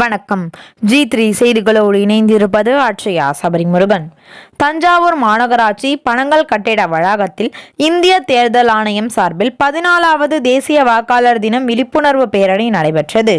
வணக்கம். G three செய்திகளோடு இணைந்திருப்பது அட்சயா சபரிமுருகன். தஞ்சாவூர் மாநகராட்சி பனங்கல் கட்டிட வளாகத்தில் இந்திய தேர்தல் ஆணையம் சார்பில் பதினாலாவது தேசிய வாக்காளர் தினம் விழிப்புணர்வு பேரணி நடைபெற்றது.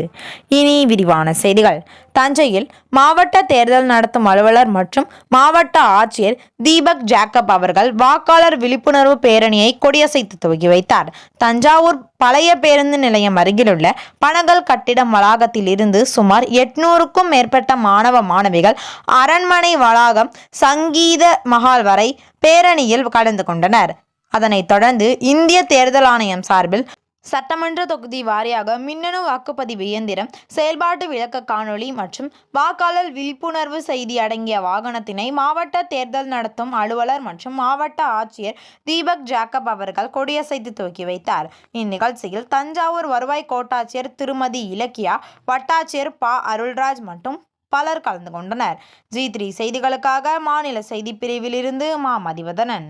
இனி விரிவான செய்திகள். தஞ்சையில் மாவட்ட தேர்தல் நடத்தும் அலுவலர் மற்றும் மாவட்ட ஆட்சியர் தீபக் ஜாக்கப் அவர்கள் வாக்காளர் விழிப்புணர்வு பேரணியை கொடியசைத்து துவக்கி வைத்தார். தஞ்சாவூர் பழைய பேருந்து நிலையம் அருகிலுள்ள பனகல் கட்டிடம் வளாகத்தில் இருந்து சுமார் எட்நூறுக்கும் மேற்பட்ட மாணவ மாணவிகள் அரண்மனை வளாகம் சங்கீத மகால் வரை பேரணியில் கலந்து கொண்டனர். அதனைத் தொடர்ந்து இந்திய தேர்தல் ஆணையம் சார்பில் சட்டமன்ற தொகுதி வாரியாக மின்னணு வாக்குப்பதிவு இயந்திரம் செயல்பாட்டு விளக்க காணொளி மற்றும் வாக்காளர் விழிப்புணர்வு செய்தி அடங்கிய வாகனத்தினை மாவட்ட தேர்தல் நடத்தும் அலுவலர் மற்றும் மாவட்ட ஆட்சியர் தீபக் ஜாக்கப் அவர்கள் கொடியசைத்து துவக்கி வைத்தார். இந்நிகழ்ச்சியில் தஞ்சாவூர் வருவாய் கோட்டாட்சியர் திருமதி இலக்கியா வட்டாட்சியர் ப. அருள்ராஜ் மற்றும் பலர் கலந்து கொண்டனர். ஜி த்ரீ செய்திகளுக்காக மாநில செய்திப் பிரிவிலிருந்து மா. மதிவதனன்.